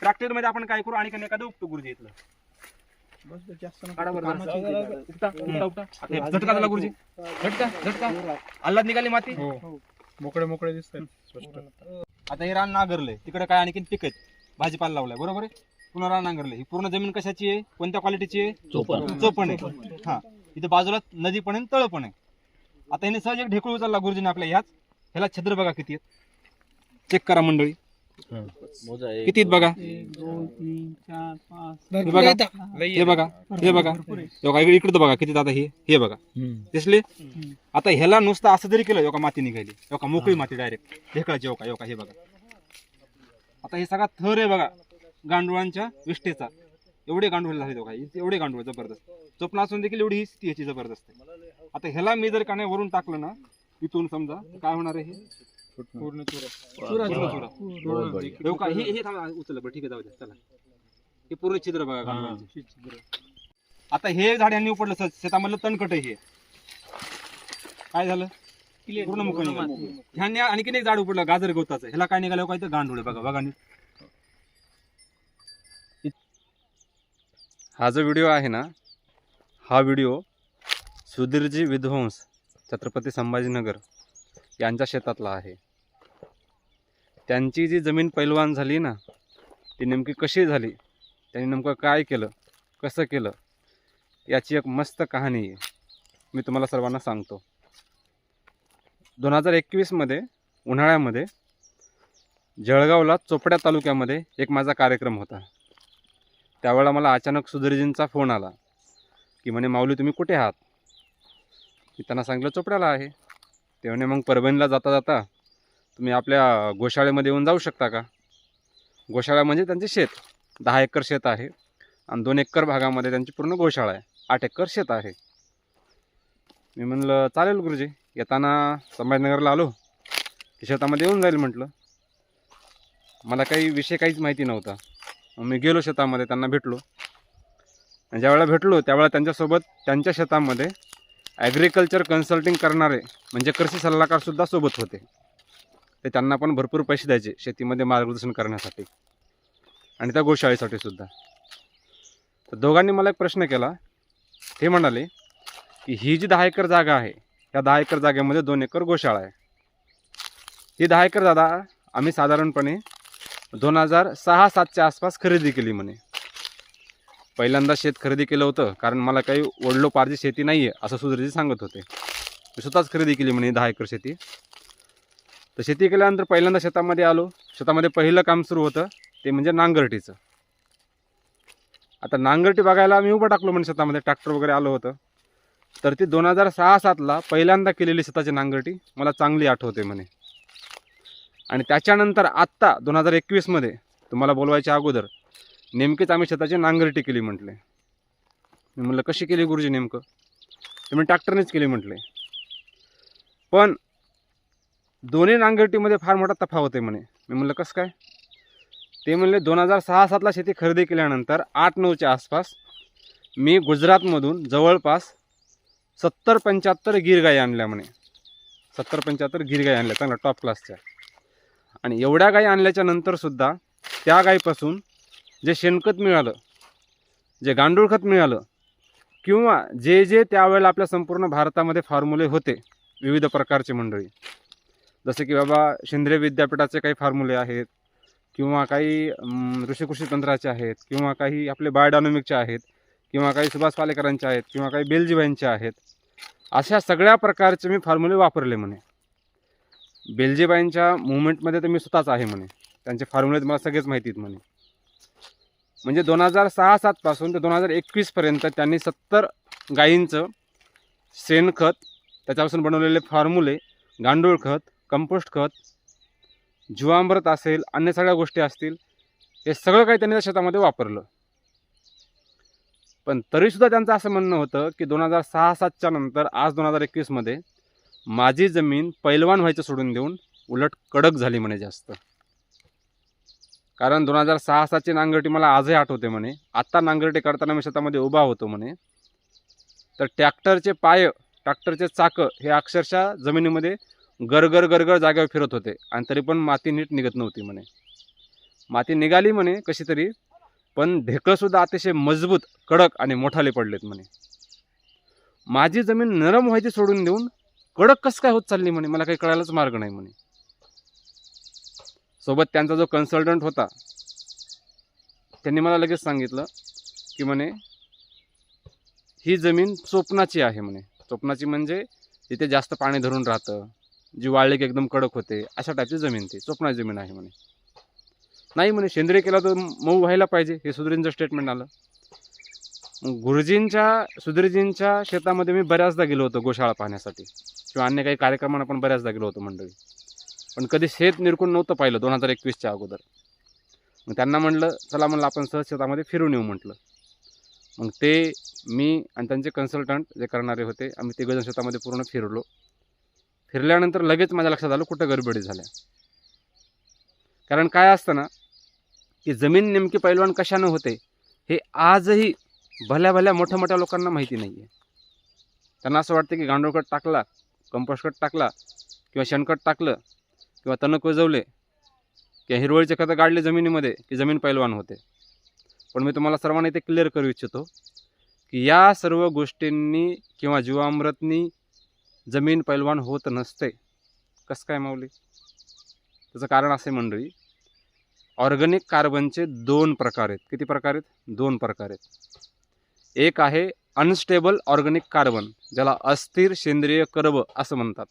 ट्रॅक्टरमध्ये आपण काय करू? आणि एखादं उपटू गुरुजी इथलं. बस बस, जास्त नको. काढा बरं कामाची जरा. इथे जरा. उपटा उपटा उपटा आता हे झटका झाला गुरुजी. झटका झटका. अल्लाद निघाली माती. हो. मोकळे मोकळे दिसतात. स्पष्ट. आता हे रान नांगरलंय. तिकडे काय आणखी पीक आहेत? भाजीपाला लावलाय. बरोबर आहे? पुन्हा रान नांगरलंय. ही पूर्ण जमीन कशाची आहे? कोणत्या क्वालिटीची आहे? चोपण. चोपण आहे. हा. इथे बाजूला नदी पण आहे तळ पण आहे. आता हिने सहज एक ढेकूळ उचलला गुरुजीने आपल्या ह्याच. ह्याला छद्र बघा किती आहेत. चेक करा मंडळी. मोजा एक, किती बघा? एक दोन तीन चार पाच. हे बघा. हे बघा. हे बघा. हे बघा इकडे इकडे बघा किती आता हे? हे बघा. दिसले? आता ह्याला नुसतं असं जरी केलं योका माती निघाली. योका मोकळी माती डायरेक्ट ढेकळाची योका योका हे बघा. आता हे सगळा थर आहे बघा गांडुळांच्या विष्ठेचा. एवढे गांडूळ झाले बघा एवढे गांडूळ जबरदस्त. चोपणा असून देखील एवढी ही स्थिती याची जबरदस्त आहे. आता ह्याला मी जर का नाही वरून टाकलं ना इथून समजा काय होणार आहे हे? पूर्ण चुरा. चुरा चुरा. हे हे हे थांबा उचललं बरं ठीक आहे जाऊ द्या चला. हे पूर्ण छिद्र बघा गांडुळांचे. आता हे झाड यांनी उपडलं स- शेतामधलं तणकट आहे हे. काय झालं? पूर्ण मुख ह्यांनी आणखीन एक झाड उपडलं गाजर गवताचं. ह्याला काय निघालं काय तर गांडुळे बघा बघा नीट. हा जो व्हिडिओ आहे ना हा व्हिडिओ सुधीरजी विध्वंस छत्रपती संभाजीनगर यांच्या शेतातला आहे. त्यांची जी जमीन पैलवान झाली ना ती नेमकी कशी झाली? त्यांनी नेमकं काय केलं? कसं केलं? याची एक मस्त कहाणी आहे मी तुम्हाला सर्वांना सांगतो. दोन हजार एकवीसमध्ये उन्हाळ्यामध्ये जळगावला चोपड्या तालुक्यामध्ये एक माझा कार्यक्रम होता. त्यावेळेला मला अचानक सुधीरजींचा फोन आला की म्हणे माऊली तुम्ही कुठे आहात? मी त्यांना सांगितलं चोपड्याला आहे. तेव्हा मग परभणीला जाता जाता तुम्ही आपल्या गोशाळेमध्ये येऊन जाऊ शकता का? गोशाळा म्हणजे त्यांचे शेत. दहा एकर शेत आहे आणि दोन एकर भागामध्ये त्यांची पूर्ण गोशाळा आहे. आठ एकर शेत आहे. मी म्हणलं चालेल गुरुजी. येताना संभाजीनगरला आलो की शेतामध्ये येऊन जाईल म्हटलं. मला काही विषय काहीच माहिती नव्हता. मग मी गेलो शेतामध्ये त्यांना भेटलो. आणि ज्यावेळेला भेटलो त्यावेळेला त्यांच्यासोबत त्यांच्या शेतामध्ये ॲग्रिकल्चर कन्सल्टिंग करणारे म्हणजे कृषी सल्लागारसुद्धा सोबत होते. ते त्यांना पण भरपूर पैसे द्यायचे शेतीमध्ये मार्गदर्शन करण्यासाठी. आणि त्या गोशाळेसाठी सुद्धा. तर दोघांनी मला एक प्रश्न केला. ते म्हणाले की ही जी दहा एकर जागा आहे या दहा एकर जागेमध्ये दोन एकर गोशाळा आहे. ही दहा एकर जागा आम्ही साधारणपणे दोन हजार सहा सातच्या आसपास खरेदी केली म्हणे. पहिल्यांदा शेत खरेदी केलं होतं कारण मला काही वडलोपारची शेती नाही आहे असं सुधीरजी सांगत होते. मी स्वतःच खरेदी केली म्हणे दहा एकर शेती. तर शेती केल्यानंतर पहिल्यांदा शेतामध्ये आलो. शेतामध्ये पहिलं काम सुरू होतं ते म्हणजे नांगरटीचं. आता नांगरटी बघायला मी उभं टाकलो म्हणजे शेतामध्ये ट्रॅक्टर वगैरे आलं होतं. तर ती दोन हजार सहा सातला पहिल्यांदा केलेली शेताची नांगरटी मला चांगली आठवते म्हणे. आणि त्याच्यानंतर आत्ता दोन हजार एकवीसमध्ये तुम्हाला बोलवायच्या अगोदर नेमकेच आम्ही शेताची नांगरटी केली म्हटले. मी म्हटलं कशी केली गुरुजी नेमकं? तर मी ट्रॅक्टरनेच केली म्हटले. पण दोन्ही नांगरटीमध्ये फार मोठा तफावत आहे म्हणे. मी म्हणलं कसं काय? ते म्हणले दोन हजार सहा सातला शेती खरेदी केल्यानंतर आठ नऊच्या आसपास मी गुजरातमधून जवळपास सत्तर पंच्याहत्तर गिरगाई आणल्या म्हणे. सत्तर पंच्याहत्तर गिरगाई आणल्या चांगल्या टॉप क्लासच्या आणि एवढ्या गाई आणल्याच्या नंतरसुद्धा त्या गाईपासून जे शेणखत मिळालं जे गांडूळ खत मिळालं किंवा जे जे त्यावेळेला आपल्या संपूर्ण भारतामध्ये फॉर्म्युले होते विविध प्रकारचे मंडळी. जसे की बाबा शिंद्रे विद्यापीठाचे काही फॉर्म्युले आहेत किंवा काही ऋषिकृषी तंत्राचे आहेत किंवा काही आपले बायोडायनॉमिकचे आहेत किंवा काही सुभाष पालेकरांचे आहेत किंवा काही बेलजीबाईंचे आहेत. अशा सगळ्या प्रकारचे मी फॉर्म्युले वापरले म्हणे. बेलजीबाईंच्या मुवमेंटमध्ये तर मी स्वतःच आहे म्हणे. त्यांचे फॉर्म्युले मला सगळेच माहिती आहेत म्हणे. म्हणजे दोन हजार सहा सातपासून ते दोन हजार एकवीसपर्यंत त्यांनी सत्तर गायींचं शेणखत त्याच्यापासून बनवलेले फॉर्म्युले गांडूळ खत कंपोस्ट खत जीवामृत असेल अन्य सगळ्या गोष्टी असतील हे सगळं काही त्यांनी त्या शेतामध्ये वापरलं. पण तरीसुद्धा त्यांचं असं म्हणणं होतं की दोन हजार सहा सातच्या नंतर आज दोन हजार एकवीसमध्ये माझी जमीन पैलवान व्हायचं सोडून देऊन उलट कडक झाली म्हणे जास्त. कारण दोन हजार सहा सातची नांगरटी मला आजही आठवते म्हणे. आत्ता नांगरटी करताना मी शेतामध्ये उभा होतो म्हणे. तर ट्रॅक्टरचे पाय ट्रॅक्टरचे चाकं हे अक्षरशः जमिनीमध्ये गरगर गरगर जागेवर फिरत होते आणि तरी पण माती नीट निघत नव्हती म्हणे. माती निघाली म्हणे कशी तरी पण ढेकळंसुद्धा अतिशय मजबूत कडक आणि मोठाले पडलेत म्हणे. माझी जमीन नरम व्हायची सोडून देऊन कडक कसं काय होत चालली म्हणे? मला काही कळायलाच मार्ग नाही म्हणे. सोबत त्यांचा जो कन्सल्टंट होता त्यांनी मला लगेच सांगितलं की म्हणे ही जमीन स्वप्नाची आहे म्हणे. स्वप्नाची म्हणजे तिथे जास्त पाणी धरून राहतं जी वाळली की एकदम कडक होते अशा टाईपची जमीन ती स्वप्नाची जमीन आहे म्हणे. नाही म्हणे सेंद्रिय केला तर मऊ व्हायला पाहिजे हे सुधीरजींचं स्टेटमेंट आलं. गुरुजींच्या सुधीरजींच्या शेतामध्ये मी बऱ्याचदा गेलो होतो गोशाळा पाहण्यासाठी किंवा अन्य काही कार्यक्रमांना पण बऱ्याचदा गेलो होतो मंडळी. पण कधी शेत निरकून नव्हतं पाहिलं दोन हजार एकवीसच्या अगोदर. मग त्यांना म्हणलं चला म्हणलं आपण सहज शेतामध्ये फिरून येऊ म्हटलं. मग ते मी आणि त्यांचे कन्सल्टंट जे करणारे होते आम्ही तिघजण शेतामध्ये पूर्ण फिरलो. फिरल्यानंतर लगेच माझ्या लक्षात आलं कुठं गडबडी झाल्या. कारण काय असतं ना की जमीन नेमकी पैलवान कशानं होते हे आजही भल्या भल्या मोठ्या मोठ्या लोकांना माहिती नाही आहे त्यांना असं वाटतं की गांडूळखत टाकला कंपोस्ट खत टाकला किंवा शेणखत टाकलं किंवा तणक वजवले किंवा हिरवळीचे खतं काढले जमिनीमध्ये की जमीन पैलवान होते. पण मी तुम्हाला सर्वांना इथे क्लिअर करू इच्छितो की या सर्व गोष्टींनी किंवा जीवामृतनी जमीन पैलवान होत नसते. कसं काय माऊली? त्याचं कारण असे मंडळी ऑर्गॅनिक कार्बनचे दोन प्रकार आहेत. किती प्रकार आहेत? दोन प्रकार आहेत. एक आहे अनस्टेबल ऑर्गॅनिक कार्बन ज्याला अस्थिर सेंद्रिय कर्ब असं म्हणतात.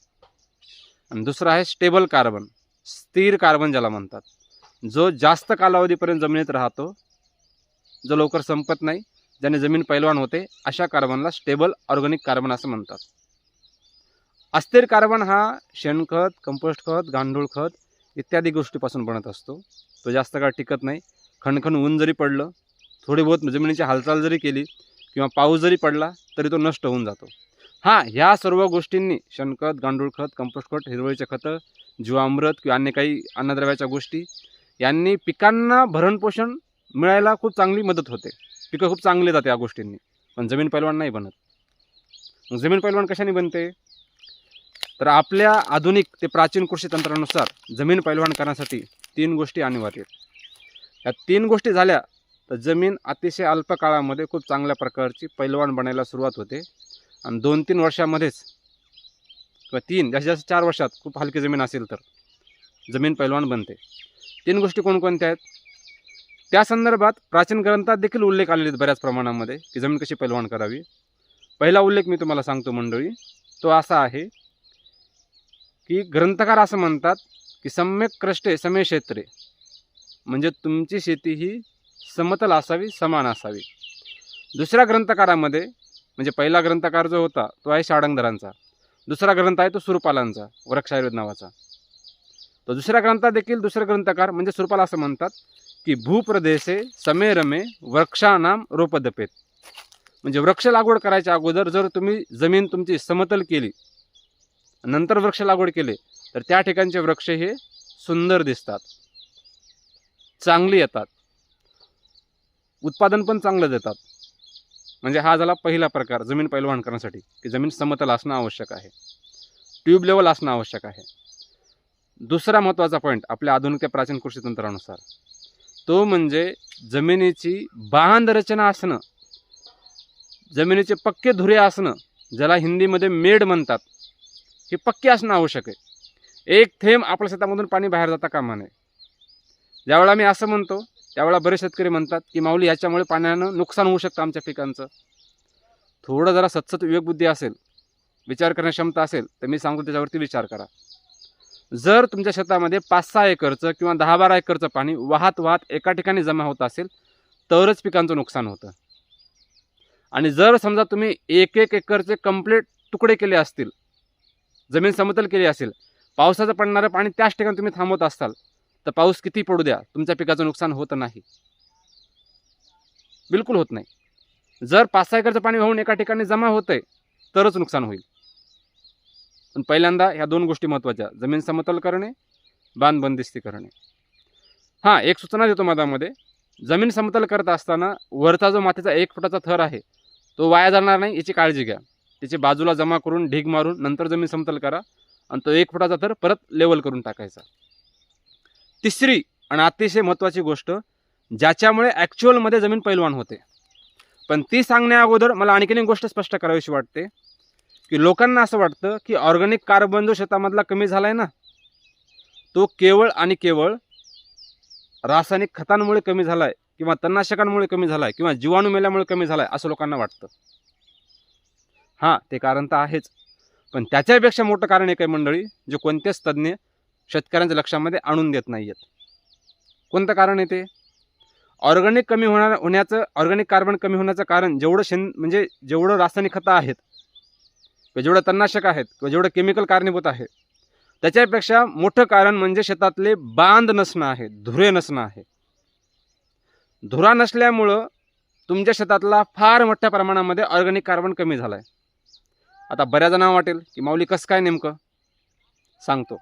आणि दुसरं आहे स्टेबल कार्बन स्थिर कार्बन ज्याला म्हणतात. जो जास्त कालावधीपर्यंत जमिनीत राहतो जो लवकर संपत नाही ज्याने जमीन पैलवान होते अशा कार्बनला स्टेबल ऑर्गॅनिक कार्बन असं म्हणतात. अस्थिर कार्बन हा शेणखत कंपोस्ट खत गांडूळ खत इत्यादी गोष्टीपासून बनत असतो. तो जास्त काळ टिकत नाही. खणखण ऊन जरी पडलं थोडी बहुत जमिनीची हालचाल जरी केली किंवा पाऊस जरी पडला तरी तो नष्ट होऊन जातो. हां ह्या सर्व गोष्टींनी शेणखत गांडूळ खत कंपोस्ट खत हिरवळीचे खतं जीवामृत किंवा अन्य काही अन्नद्रव्याच्या गोष्टी यांनी पिकांना भरणपोषण मिळायला खूप चांगली मदत होते. पिकं खूप चांगली जाते या गोष्टींनी. पण जमीन पैलवान नाही बनत. मग जमीन पैलवान कशाने बनते? तर आपल्या आधुनिक ते प्राचीन कृषी तंत्रानुसार जमीन पैलवान करण्यासाठी तीन गोष्टी अनिवार्य आहेत. या तीन गोष्टी झाल्या तर जमीन अतिशय अल्प काळामध्ये खूप चांगल्या प्रकारची पैलवान बनायला सुरुवात होते. आणि दोन तीन वर्षामध्येच किंवा तीन जास्तीत जास्त चार वर्षात खूप हलकी जमीन असेल तर जमीन पैलवान बनते. तीन गोष्टी कोणकोणत्या आहेत? त्या संदर्भात प्राचीन ग्रंथात देखील उल्लेख आलेले आहेत बऱ्याच प्रमाणामध्ये की जमीन कशी पैलवान करावी. पहिला उल्लेख मी तुम्हाला सांगतो मंडळी तो असा आहे की ग्रंथकार असं म्हणतात की सम्यक क्रष्टे समे क्षेत्रे म्हणजे तुमची शेती ही समतल असावी समान असावी. दुसऱ्या ग्रंथकारामध्ये म्हणजे पहिला ग्रंथकार जो होता तो आहे शाडंगधरांचा दुसरा ग्रंथ आहे तो सुरपालांचा वृक्षायुर्वेद नावाचा. तो दुसऱ्या ग्रंथात देखील दुसरे ग्रंथकार म्हणजे सुरपाल असं म्हणतात की भूप्रदेशे समेरमे वृक्षानाम रोपदपेत. म्हणजे वृक्ष लागवड करायच्या अगोदर जर तुम्ही जमीन तुमची समतल केली नंतर वृक्ष लागवड केले तर त्या ठिकाणचे वृक्ष हे सुंदर दिसतात. चांगली येतात. उत्पादन पण चांगलं देतात. म्हणजे हा झाला पहिला प्रकार जमीन पैलवान करण्यासाठी की जमीन समतल असणं आवश्यक आहे. ट्यूब लेवल असणं आवश्यक आहे. दुसरा महत्त्वाचा पॉईंट आपल्या आधुनिक ते प्राचीन कृषी तंत्रानुसार. तो म्हणजे जमिनीची बांध रचना असणं. जमिनीचे पक्के धुरे असणं ज्याला हिंदीमध्ये मेड म्हणतात. हे पक्के असणं आवश्यक आहे. एक थेंब आपल्या शेतामधून पाणी बाहेर जाता कामा नये. ज्यावेळेला मी असं म्हणतो त्यावेळेला बरेच शेतकरी म्हणतात की माऊली याच्यामुळे पाण्यानं नुकसान होऊ शकतं आमच्या पिकांचं. थोडं जरा सतसत विवेकबुद्धी असेल विचार करण्याची क्षमता असेल तर मी सांगतो त्याच्यावरती विचार करा. जर तुमच्या शेतामध्ये पाच सहा एकरचं किंवा दहा बारा एकरचं पाणी वाहत वाहत एका ठिकाणी जमा होत असेल तरच पिकांचं नुकसान होतं. आणि जर समजा तुम्ही एक एक एकरचे कंप्लीट तुकडे केले असतील जमीन समतल केली असेल पावसाचं पडणारं पाणी त्याच ठिकाणी तुम्ही थांबवत असाल तर पाऊस किती पडू द्या तुमच्या पिकाचं नुकसान होत नाही. बिलकुल होत नाही. जर पाच सहा एकरचं पाणी वाहून एका ठिकाणी जमा होतंय तरच नुकसान होईल. पण पहिल्यांदा ह्या दोन गोष्टी महत्त्वाच्या जमीन समतल करणे बांध बंदिस्ती करणे. हां एक सूचना देतो मधामध्ये. जमीन समतल करत असताना वरचा जो मातीचा एक फुटाचा थर आहे तो वाया जाणार नाही याची काळजी घ्या. त्याची बाजूला जमा करून ढीग मारून नंतर जमीन समतल करा आणि तो एक फुटाचा थर परत लेवल करून टाकायचा. तिसरी आणि अतिशय महत्त्वाची गोष्ट ज्याच्यामुळे ॲक्च्युअलमध्ये जमीन पैलवान होते. पण ती सांगण्या अगोदर मला आणखीन एक गोष्ट स्पष्ट करावीशी वाटते की लोकांना असं वाटतं की ऑर्गॅनिक कार्बन जो शेतामधला कमी झाला आहे ना तो केवळ आणि केवळ रासायनिक खतांमुळे कमी झाला आहे किंवा तणनाशकांमुळे कमी झाला आहे किंवा जीवाणू मेल्यामुळे कमी झाला आहे असं लोकांना वाटतं. हां ते कारण तर आहेच. पण त्याच्यापेक्षा मोठं कारण एक आहे मंडळी जे कोणतेच तज्ज्ञ शेतकऱ्यांच्या लक्षामध्ये आणून देत नाही आहेत कोणतं कारण येते ऑर्गॅनिक कमी होणार होण्याचं ऑर्गॅनिक कार्बन कमी होण्याचं कारण जेवढं शेण म्हणजे जेवढं रासायनिक खतं आहेत किंवा जेवढं तणनाशक आहेत किंवा जेवढं केमिकल कारणीभूत आहे त्याच्यापेक्षा मोठं कारण म्हणजे शेतातले बांध नसणं आहे धुरे नसणं आहे. धुरा नसल्यामुळं तुमच्या शेतातला फार मोठ्या प्रमाणामध्ये ऑर्गॅनिक कार्बन कमी झाला आहे आता बऱ्याच जणांना वाटेल की माऊली कसं काय नेमकं? सांगतो.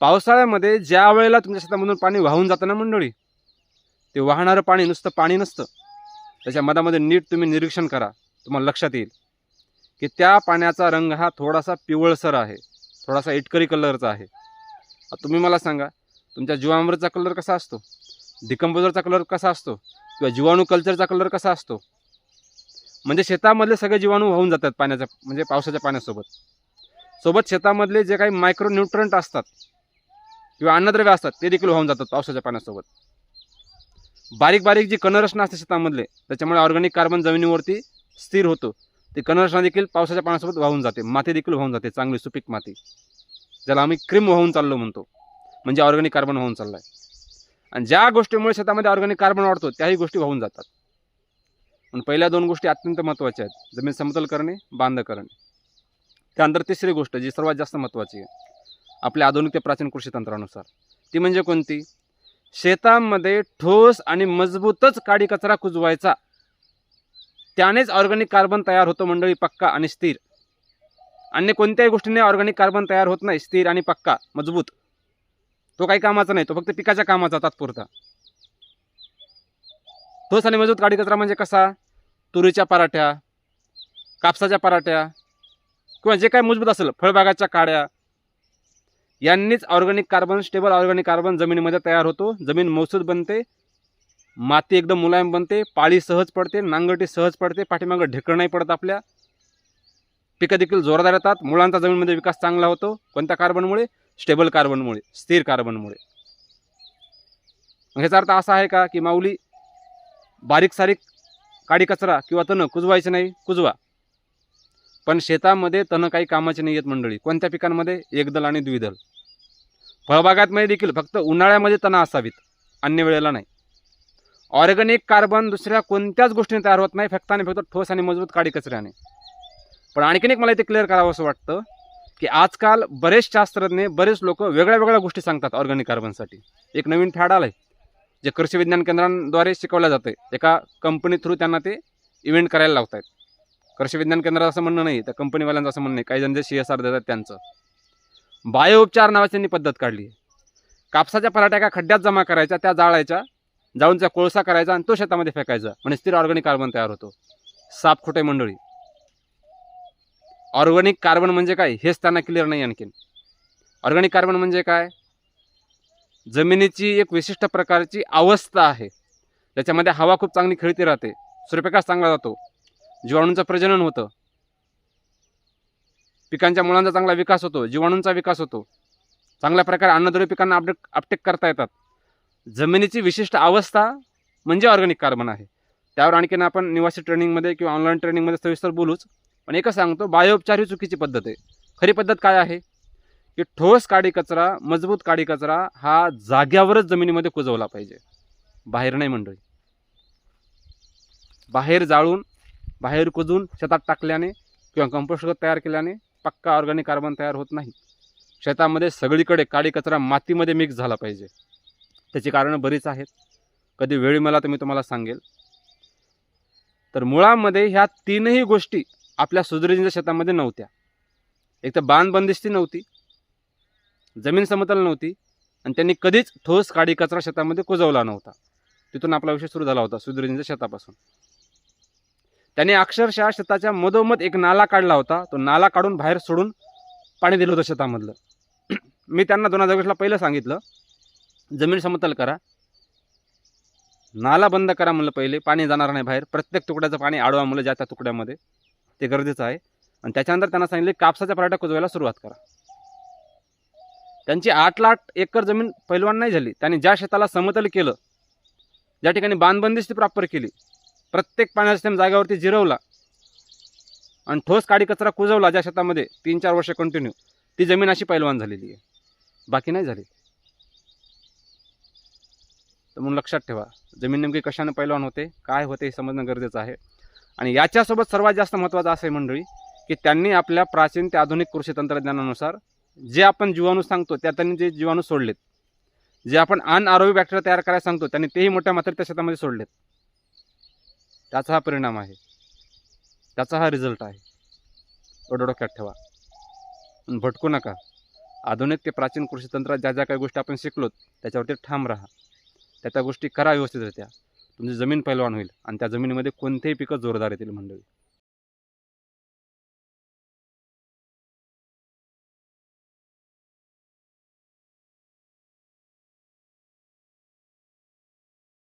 पावसाळ्यामध्ये ज्या वेळेला तुमच्या शेतामधून पाणी वाहून जातं ना मंडळी ते वाहणारं पाणी नुसतं पाणी नसतं. त्याच्या मधामध्ये नीट तुम्ही निरीक्षण करा. तुम्हाला लक्षात येईल की त्या पाण्याचा रंग हा थोडासा पिवळसर आहे. थोडासा इटकरी कलरचा आहे. तुम्ही मला सांगा तुमच्या जीवामृतचा कलर कसा असतो? डिकम्पोजरचा कलर कसा असतो? किंवा जीवाणू कल्चरचा कलर कसा असतो? म्हणजे शेतामधले सगळे जीवाणू वाहून जातात पाण्याच्या म्हणजे पावसाच्या पाण्यासोबत. सोबत शेतामधले जे काही मायक्रो न्यूट्रंट असतात किंवा अन्नद्रव्य असतात ते देखील वाहून जातात पावसाच्या पाण्यासोबत. बारीक बारीक जी कणरचना असते शेतामधले त्याच्यामुळे ऑर्गॅनिक कार्बन जमिनीवरती स्थिर होतो. ती कणरचना देखील पावसाच्या पाण्यासोबत वाहून जाते माती देखील वाहून जाते चांगली सुपीक माती ज्याला आम्ही क्रीम वाहून चाललो म्हणतो. म्हणजे ऑर्गॅनिक कार्बन वाहून चाललाय. आणि ज्या गोष्टीमुळे शेतामध्ये ऑर्गॅनिक कार्बन वाढतो त्याही गोष्टी वाहून जातात. पण पहिल्या दोन गोष्टी अत्यंत महत्त्वाच्या आहेत. जमीन समतल करणे बांध करणे. त्यानंतर तिसरी गोष्ट जी सर्वात जास्त महत्त्वाची आहे आपल्या आधुनिक ते प्राचीन कृषी तंत्रानुसार. ती म्हणजे कोणती? शेतामध्ये ठोस आणि मजबूतच काडी कचरा कुजवायचा. त्यानेच ऑर्गॅनिक कार्बन तयार होतो मंडळी पक्का आणि स्थिर. अन्य कोणत्याही गोष्टीने ऑर्गॅनिक कार्बन तयार होत नाही स्थिर आणि पक्का मजबूत. तो काही कामाचा नाही तो फक्त पिकाच्या कामाचा तात्पुरता. ठोस आणि मजबूत काडी कचरा म्हणजे कसा? तुरीच्या पराठ्या कापसाच्या पराठ्या किंवा जे काही मजबूत असेल फळबागाच्या काड्या यांनीच organic carbon stable organic carbon जमिनीमध्ये तयार होतो. जमीन मौसूद बनते माती एकदम मुलायम बनते पाळी सहज पडते नांगरटी सहज पडते पाठीमागं ढेकळ नाही पडत आपल्या. पिकं देखील जोरदार येतात. मुळांचा जमीनमध्ये विकास चांगला होतो. कोणत्या कार्बनमुळे? स्टेबल कार्बनमुळे स्थिर कार्बनमुळे. ह्याचा अर्थ असा आहे का की माऊली बारीक सारीक काडी कचरा किंवा तण कुजवायचं नाही? कुजवा. पण शेतामध्ये तण काही कामाचे नाही आहेत मंडळी. कोणत्या पिकांमध्ये? एकदल आणि द्विदल. फळबागातमध्ये देखील फक्त उन्हाळ्यामध्ये तणं असावीत अन्य वेळेला नाही. ऑर्गॅनिक कार्बन दुसऱ्या कोणत्याच गोष्टीने तयार होत नाही फक्त आणि फक्त ठोस आणि मजबूत काडी कचऱ्याने. पण आणखीन एक मला इथे क्लिअर करावं असं वाटतं की आजकाल बरेच शास्त्रज्ञ बरेच लोक वेगळ्या वेगळ्या गोष्टी सांगतात ऑर्गॅनिक कार्बनसाठी. एक नवीन फॅड आलं आहे जे कृषी विज्ञान केंद्रांद्वारे शिकवलं जातं एका कंपनी थ्रू त्यांना ते इव्हेंट करायला लावत आहेत कृषी विज्ञान केंद्राचं असं म्हणणं नाही त्या कंपनीवाल्यांचं असं म्हणणं नाही. काही जण जे सी एस आर देतात त्यांचं. बायोउपचार नावाची त्यांनी पद्धत काढली. कापसाच्या पराठ्या का खड्ड्यात जमा करायच्या त्या जाळायच्या जाळूनचा कोळसा करायचा आणि तो शेतामध्ये फेकायचा. म्हणजे स्थिर ऑर्गॅनिक कार्बन तयार होतो. साप खोटे मंडळी. ऑर्गॅनिक कार्बन म्हणजे काय? हेच त्यांना क्लिअर नाही आणखीन. ऑर्गॅनिक कार्बन म्हणजे काय? जमिनीची एक विशिष्ट प्रकारची अवस्था आहे. त्याच्यामध्ये हवा खूप चांगली खेळती राहते. सूर्यप्रकाश चांगला जातो. जीवाणूंचं प्रजनन होतं. पिकांच्या मुलांचा चांगला विकास होतो जीवाणूंचा विकास होतो. चांगल्या प्रकारे अन्नद्रव्य पिकांना अपडेट अपटेक करता येतात. जमिनीची विशिष्ट अवस्था म्हणजे ऑर्गॅनिक कार्बन आहे. त्यावर आणखीन आपण निवासी ट्रेनिंगमध्ये किंवा ऑनलाईन ट्रेनिंगमध्ये सविस्तर बोलूच. पण एकच सांगतो बायोपचार ही चुकीची पद्धत आहे. खरी पद्धत काय आहे? की ठोस काडी कचरा मजबूत काडी कचरा हा जाग्यावरच जमिनीमध्ये कुजवला पाहिजे. बाहेर नाही मंडळी. बाहेर जाळून बाहेर कुजून शेतात टाकल्याने किंवा कंपोस्ट खत तयार केल्याने पक्का ऑर्गॅनिक कार्बन तयार होत नाही. शेतामध्ये सगळीकडे काडी कचरा मातीमध्ये मिक्स झाला पाहिजे. त्याची कारणं बरीच आहेत. कधी वेळ मला तर मी तुम्हाला सांगेल. तर मुळामध्ये ह्या तीनही गोष्टी आपल्या सुधरेजींच्या शेतामध्ये नव्हत्या. एक तर बांध बंदिस्ती नव्हती. जमीन समतल नव्हती. आणि त्यांनी कधीच ठोस काडी कचरा शेतामध्ये कुजवला नव्हता. तिथून आपला विषय सुरू झाला होता सुधरेजींच्या शेतापासून. त्यांनी अक्षरशः शेताच्या मधोमध एक नाला काढला होता. तो नाला काढून बाहेर सोडून पाणी दिलं होतं शेतामधलं. मी त्यांना दोन हजार वीसला पहिलं सांगितलं जमीन समतल करा. नाला बंद करा म्हणलं पहिले पाणी जाणार नाही बाहेर. प्रत्येक तुकड्याचं पाणी आडवा म्हणलं ज्या त्या तुकड्यामध्ये ते गरजेचं आहे. आणि त्याच्यानंतर त्यांना सांगितले कापसाच्या पराठा कुजवायला सुरुवात करा. त्यांची आठ लाख एकर जमीन पैलवान नाही झाली. त्यांनी ज्या शेताला समतल केलं ज्या ठिकाणी बांधबंदिस्ती प्रॉपर केली प्रत्येक पाण्याचा सिस्टम जागेवरती जिरवला आणि ठोस काडी कचरा कुजवला ज्या शेतामध्ये तीन चार वर्ष कंटिन्यू ती जमीन अशी पैलवान झालेली आहे. बाकी नाही झाली. तर म्हणून लक्षात ठेवा जमीन नेमकी कशाने पैलवान होते काय होते हे समजणं गरजेचं आहे. आणि याच्यासोबत सर्वात जास्त महत्त्वाचं असं आहे मंडळी की त्यांनी आपल्या प्राचीन ते आधुनिक कृषी तंत्रज्ञानानुसार जे आपण जीवाणू सांगतो त्या त्यांनी जे जीवाणू सोडलेत. जे आपण अनआरोग्य बॅक्टेरिया तयार करायला सांगतो त्यांनी तेही मोठ्या मात्र त्या शेतामध्ये सोडलेत. त्याचा हा परिणाम आहे. त्याचा हा रिझल्ट आहे. एवढं डोक्यात ठेवा. भटकू नका. आधुनिक ते प्राचीन कृषी तंत्रात ज्या ज्या काही गोष्टी आपण शिकलोत त्याच्यावरती ठाम राहा. त्या त्या गोष्टी करा व्यवस्थितरित्या. तुमची जमीन पैलवान होईल आणि त्या जमिनीमध्ये कोणतेही पिकं जोरदार येतील मंडळी.